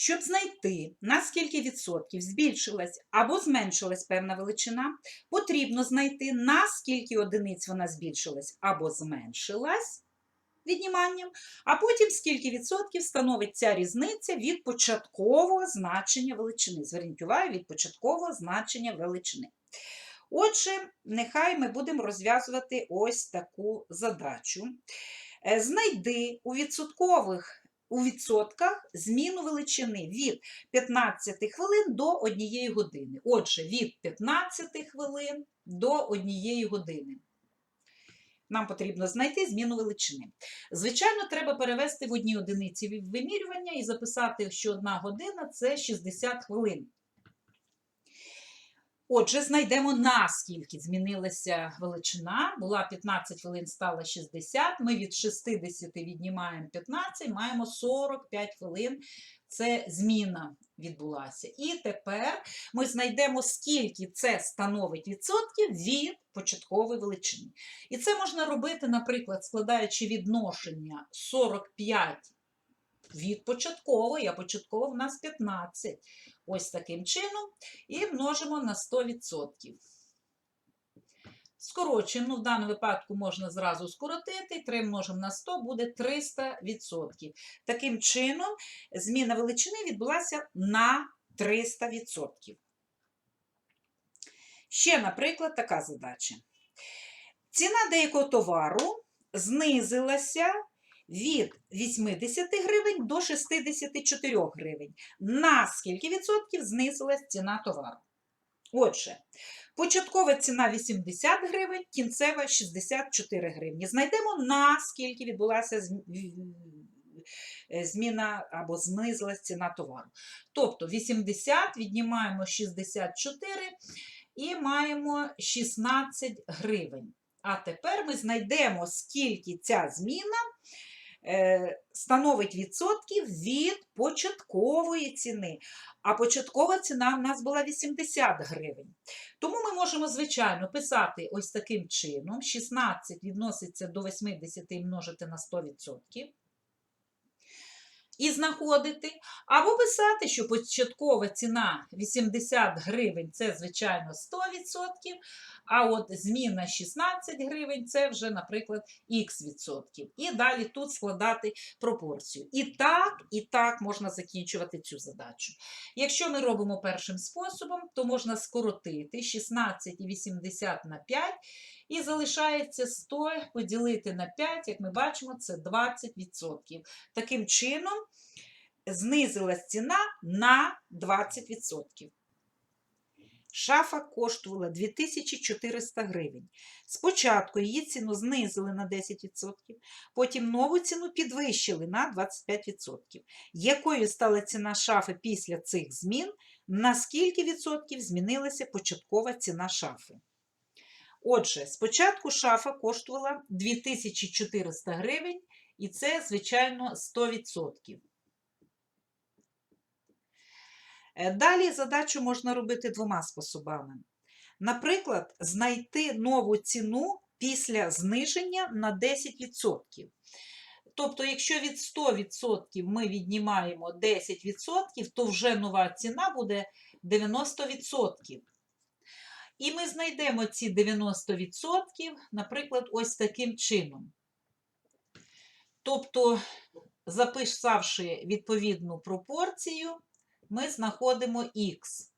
Щоб знайти, на скільки відсотків збільшилась або зменшилась певна величина, потрібно знайти, на скільки одиниць вона збільшилась або зменшилась відніманням, а потім скільки відсотків становить ця різниця від початкового значення величини. Зверніть увагу, від початкового значення величини. Отже, нехай ми будемо розв'язувати ось таку задачу. Е, Знайди у відсоткових у відсотках зміну величини від 15 хвилин до 1 години. Отже, від 15 хвилин до 1 години. Нам потрібно знайти зміну величини. Звичайно, треба перевести в одні одиниці вимірювання і записати, що одна година це 60 хвилин. Отже, знайдемо, наскільки змінилася величина. Була 15 хвилин, стала 60. Ми від 60 віднімаємо 15, маємо 45 хвилин. Це зміна відбулася. І тепер ми знайдемо, скільки це становить відсотків від початкової величини. І це можна робити, наприклад, складаючи відношення 45 від початкової, а початкова в нас 15. Ось таким чином, і множимо на 100%. Скорочуємо, в даному випадку можна зразу скоротити, 3 множимо на 100 буде 300%. Таким чином, зміна величини відбулася на 300%. Ще, наприклад, така задача. Ціна деякого товару знизилася від 80 гривень до 64 гривень. На скільки відсотків знизилась ціна товару? Отже, початкова ціна 80 гривень, кінцева 64 гривні. Знайдемо, на скільки відбулася зміна або знизилась ціна товару. Тобто 80 віднімаємо 64 і маємо 16 гривень. А тепер ми знайдемо, скільки ця зміна становить відсотків від початкової ціни. А початкова ціна в нас була 80 гривень. Тому ми можемо, звичайно, писати ось таким чином: 16 відноситься до 80 і множити на 100%. І знаходити, або писати, що початкова ціна 80 гривень це, звичайно, 100%, а от зміна 16 гривень це вже, наприклад, х відсотків. І далі тут складати пропорцію. І так, і так можна закінчувати цю задачу. Якщо ми робимо першим способом, то можна скоротити 16 і 80 на 5, і залишається 100 поділити на 5, як ми бачимо, це 20%. Таким чином, знизилась ціна на 20%. Шафа коштувала 2400 гривень. Спочатку її ціну знизили на 10%, потім нову ціну підвищили на 25%. Якою стала ціна шафи після цих змін? На скільки відсотків змінилася початкова ціна шафи? Отже, спочатку шафа коштувала 2400 гривень, і це, звичайно, 100%. Е, Далі задачу можна робити двома способами. Наприклад, знайти нову ціну після зниження на 10%. Тобто, якщо від 100% ми віднімаємо 10%, то вже нова ціна буде 90%. І ми знайдемо ці 90%, наприклад, ось таким чином. Тобто, записавши відповідну пропорцію, ми знаходимо х.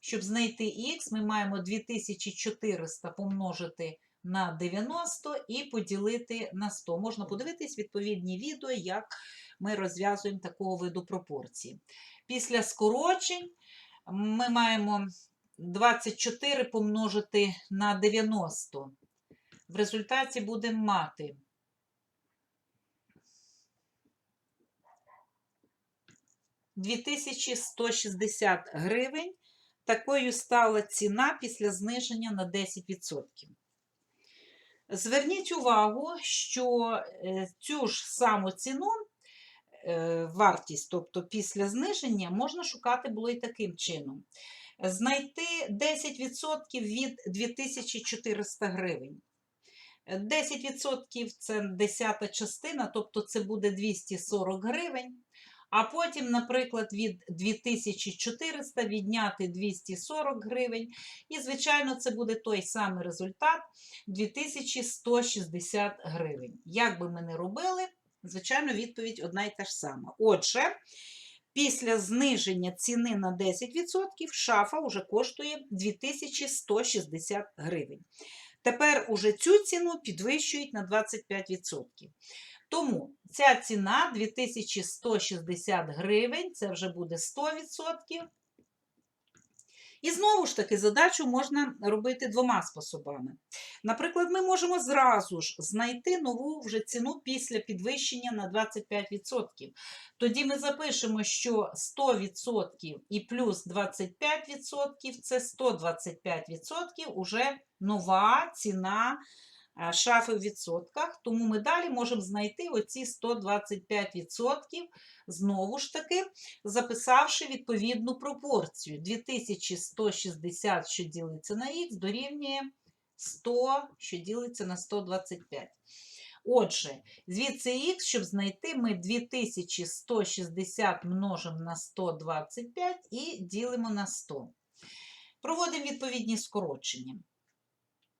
Щоб знайти х, ми маємо 2400 помножити на 90 і поділити на 100. Можна подивитись відповідні відео, як ми розв'язуємо такого виду пропорції. Після скорочень ми маємо 24 помножити на 90. В результаті будемо мати 2160 гривень. Такою стала ціна після зниження на 10%. Зверніть увагу, що е, цю ж саму ціну, е, вартість, тобто після зниження, можна шукати було і таким чином. Знайти 10% від 2400 гривень. 10% це десята частина, тобто це буде 240 гривень. А потім, наприклад, від 2400 відняти 240 гривень. І, звичайно, це буде той самий результат 2160 гривень. Як би ми не робили, звичайно, відповідь одна і та ж сама. Отже, після зниження ціни на 10% шафа вже коштує 2160 гривень. Тепер уже цю ціну підвищують на 25%. Тому ця ціна 2160 гривень, це вже буде 100%. І знову ж таки, задачу можна робити двома способами. Наприклад, ми можемо зразу ж знайти нову вже ціну після підвищення на 25%. Тоді ми запишемо, що 100% і плюс 25% це 125% уже нова ціна шафи в відсотках. Тому ми далі можемо знайти оці 125%, знову ж таки, записавши відповідну пропорцію. 2160, що ділиться на х, дорівнює 100, що ділиться на 125. Отже, звідси х, щоб знайти, ми 2160 множимо на 125 і ділимо на 100. Проводимо відповідні скорочення.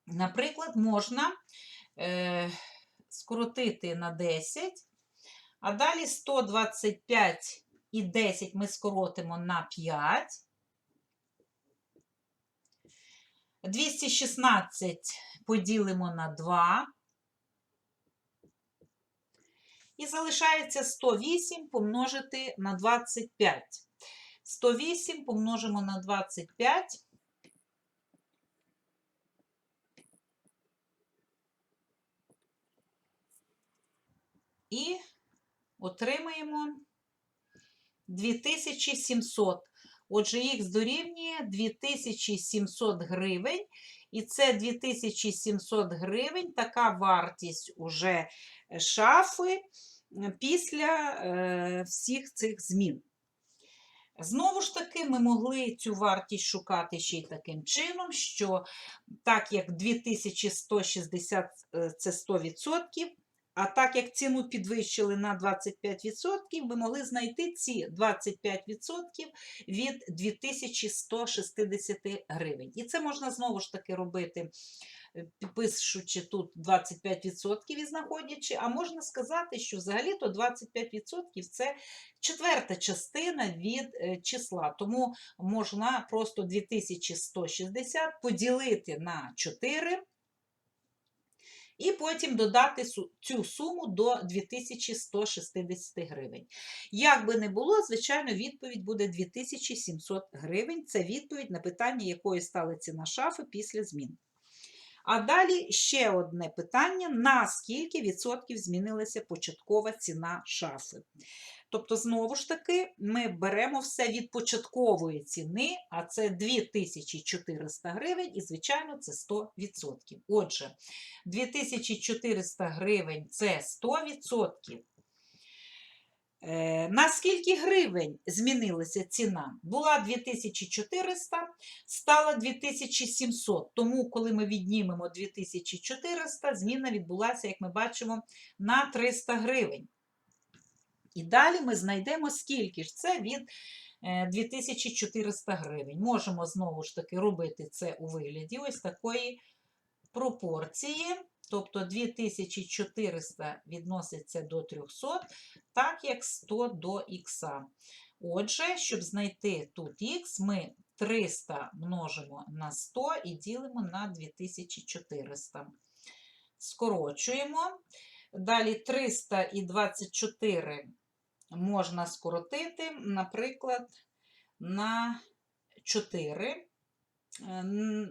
Наприклад, можна е, скоротити на 10, а далі 125 і 10 ми скоротимо на 5. 216 поділимо на 2. І залишається 108 помножити на 25. 108 помножимо на 25. І отримаємо 2700. Отже, х дорівнює 2700 гривень. І це 2700 гривень, така вартість уже шафи після е, всіх цих змін. Знову ж таки, ми могли цю вартість шукати ще й таким чином, що так як 2160 е, це 100%, а так як ціну підвищили на 25%, ми могли знайти ці 25% від 2160 гривень. І це можна знову ж таки робити, е, пишучи тут 25% і знаходячи, а можна сказати, що взагалі-то 25% це четверта частина від е, числа. Тому можна просто 2160 поділити на 4. І потім додати цю суму до 2160 гривень. Як би не було, звичайно, відповідь буде 2700 гривень. Це відповідь на питання, якою стала ціна шафи після змін. А далі ще одне питання: на скільки відсотків змінилася початкова ціна шафи? Тобто, знову ж таки, ми беремо все від початкової ціни, а це 2400 гривень, і, звичайно, це 100%. Отже, 2400 гривень це 100%. Е, На скільки гривень змінилася ціна? Була 2400, стала 2700. Тому, коли ми віднімемо 2400, зміна відбулася, як ми бачимо, на 300 гривень. І далі ми знайдемо, скільки ж це від е, 2400 гривень. Можемо знову ж таки робити це у вигляді ось такої пропорції. Тобто 2400 відноситься до 300, так як 100 до х. Отже, щоб знайти тут х, ми 300 множимо на 100 і ділимо на 2400. Скорочуємо. Далі 300 і 24 можна скоротити, наприклад, на 4. Е,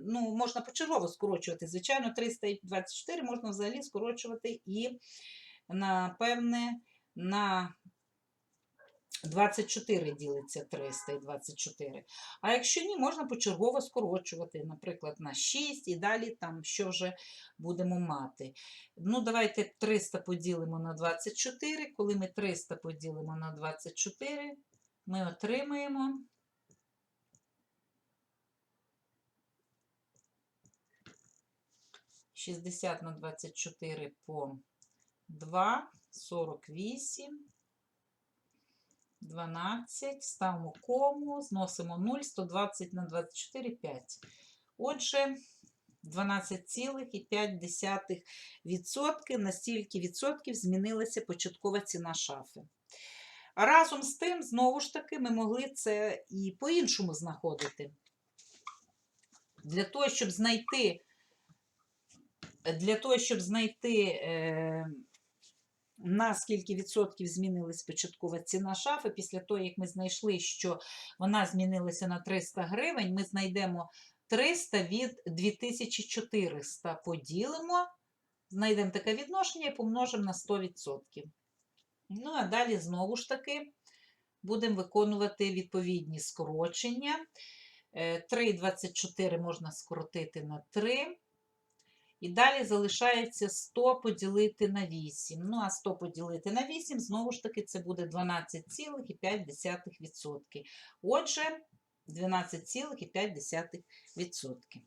Ну, можна почергово скорочувати. Звичайно, 324 можна взагалі скорочувати і, напевне, на 24 ділиться 300 і 24. А якщо ні, можна почергово скорочувати, наприклад, на 6 і далі там що вже будемо мати. Ну, давайте 300 поділимо на 24. Коли ми 300 поділимо на 24, ми отримаємо 60 на 24 по 2, 48. 12, ставимо кому, зносимо 0, 120 на 24, 5. Отже, 12,5% на стільки відсотків змінилася початкова ціна шафи. Разом з тим, знову ж таки, ми могли це і по-іншому знаходити. Для того, щоб знайти, для того, щоб знайти е, на скільки відсотків змінилась початкова ціна шафи, після того, як ми знайшли, що вона змінилася на 300 гривень, ми знайдемо 300 від 2400 поділимо, знайдемо таке відношення і помножимо на 100%. Ну, а далі знову ж таки будемо виконувати відповідні скорочення. Е, 3,24 можна скоротити на 3. І далі залишається 100 поділити на 8. Ну, а 100 поділити на 8, знову ж таки, це буде 12,5%. Отже, 12,5%.